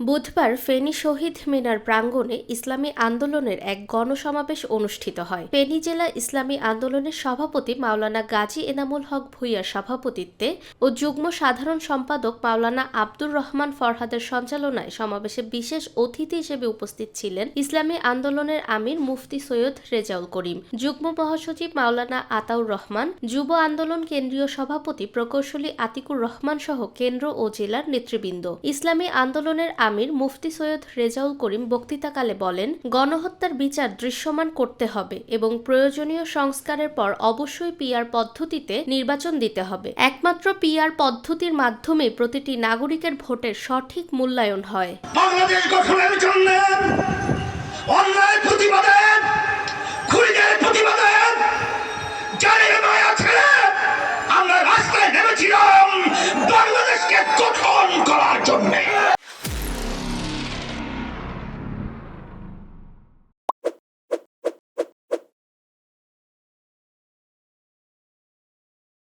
বুধবার ফেনী শহীদ মিনার প্রাঙ্গণে ইসলামী আন্দোলনের এক গণসমাবেশ অনুষ্ঠিত হয়। ফেনী জেলা ইসলামী আন্দোলনের সভাপতি মাওলানা গাজী এনামুল হক ভূঁইয়ার সভাপতিত্বে ও যুগ্ম সাধারণ সম্পাদক মাওলানা আব্দুর রহমান ফরহাদের সঞ্চালনায় সমাবেশে বিশেষ অতিথি হিসেবে উপস্থিত ছিলেন ইসলামী আন্দোলনের আমির মুফতি সৈয়দ রেজাউল করিম, যুগ্ম মহাসচিব মাওলানা আতাউর রহমান, যুব আন্দোলন কেন্দ্রীয় সভাপতি প্রকৌশলী আতিকুর রহমান সহ কেন্দ্র ও জেলার নেতৃবৃন্দ। ইসলামী আন্দোলনের আমির মুফতি সৈয়দ রেজাউল করিম বক্তৃতাকালে বলেন, গণহত্যার বিচার দৃশ্যমান করতে হবে এবং প্রয়োজনীয় সংস্কারের পর অবশ্যই পিআর পদ্ধতিতে নির্বাচন দিতে হবে। একমাত্র পিআর পদ্ধতির মাধ্যমে প্রতিটি নাগরিকের ভোটের সঠিক মূল্যায়ন হয়। বাংলাদেশ গঠনের জন্য